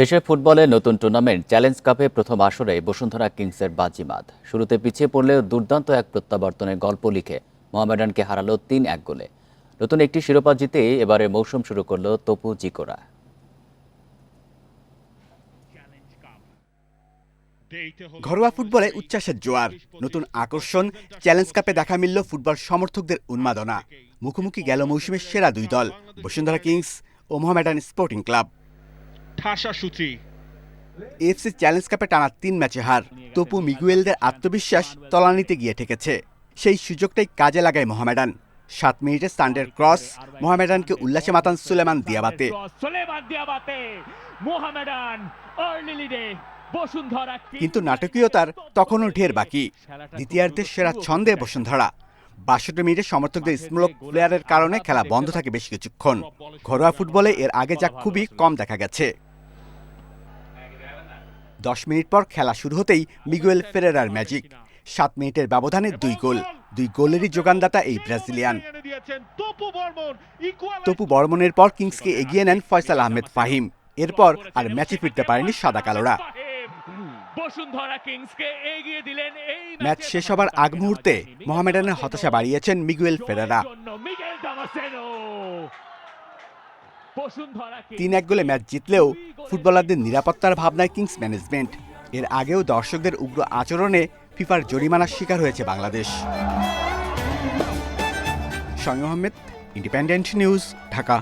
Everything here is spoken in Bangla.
দেশের ফুটবলে নতুন টুর্নামেন্ট চ্যালেঞ্জ কাপে প্রথম আসরে বসুন্ধরা কিংসের বাজিমাত। শুরুতে পিছিয়ে পড়লেও দুর্দান্ত এক প্রত্যাবর্তনের গল্প লিখে মোহামেডানকে হারালো তিন এক গোলে। নতুন একটি শিরোপা জিতে এবারে মৌসুম শুরু করল তপু জিকোরা। ঘরোয়া ফুটবলে উচ্ছ্বাসের জোয়ার, নতুন আকর্ষণ, চ্যালেঞ্জ কাপে দেখা মিলল ফুটবল সমর্থকদের উন্মাদনা। মুখোমুখি গেল মৌসুমের সেরা দুই দল, বসুন্ধরা কিংস ও মোহামেডান স্পোর্টিং ক্লাব। ঠাসা সূচি এফসি চ্যালেঞ্জ কাপে টানা তিন ম্যাচে হার। তপু মিগুয়েলদের আত্মবিশ্বাস তলানিতে গিয়ে ঠেকেছে। সেই সুযোগটাই কাজে লাগায় মোহামেডান। সাত মিনিটে সান্ডের ক্রস মোহামেডানকে উল্লাসে মাতান সুলেমান দিয়াবাতে। কিন্তু নাটকীয়তার তখনও ঢের বাকি। দ্বিতীয়ার্ধের সেরা ছন্দে বসুন্ধরা। বাষট্টি মিনিটে সমর্থকদের স্মোক প্লেয়ারের কারণে খেলা বন্ধ থাকে বেশ কিছুক্ষণ। ঘরোয়া ফুটবলে এর আগে যা খুবই কম দেখা গেছে। দশ মিনিট পর খেলা শুরু হতেই মিগুয়েল ফেরেরার ম্যাজিক। সাত মিনিটের ব্যবধানে দুই গোল। দুই গোলেরই যোগানদাতা এই ব্রাজিলিয়ান। তপু বর্মনের পর কিংসকে এগিয়ে নেন ফয়সাল আহমেদ ফাহিম। এরপর আর ম্যাচে ফিরতে পারেনি সাদা কালোরা। বসুন্ধরা কিংসকে এগিয়ে দিলেন এই ম্যাচ। শেষ হবার আগ মুহূর্তে মোহামেডানের হতাশা বাড়িয়েছেন মিগুয়েল ফেরেরা। তিন এক গোলে ম্যাচ জিতলেও ফুটবলারদের নিরাপত্তার ভাবনায় কিংস ম্যানেজমেন্ট। এর আগেও দর্শকদের উগ্র আচরণে ফিফার জরিমানার শিকার হয়েছে বাংলাদেশ। সঙ্গে আহমেদ ইন্ডিপেন্ডেন্ট নিউজ ঢাকা।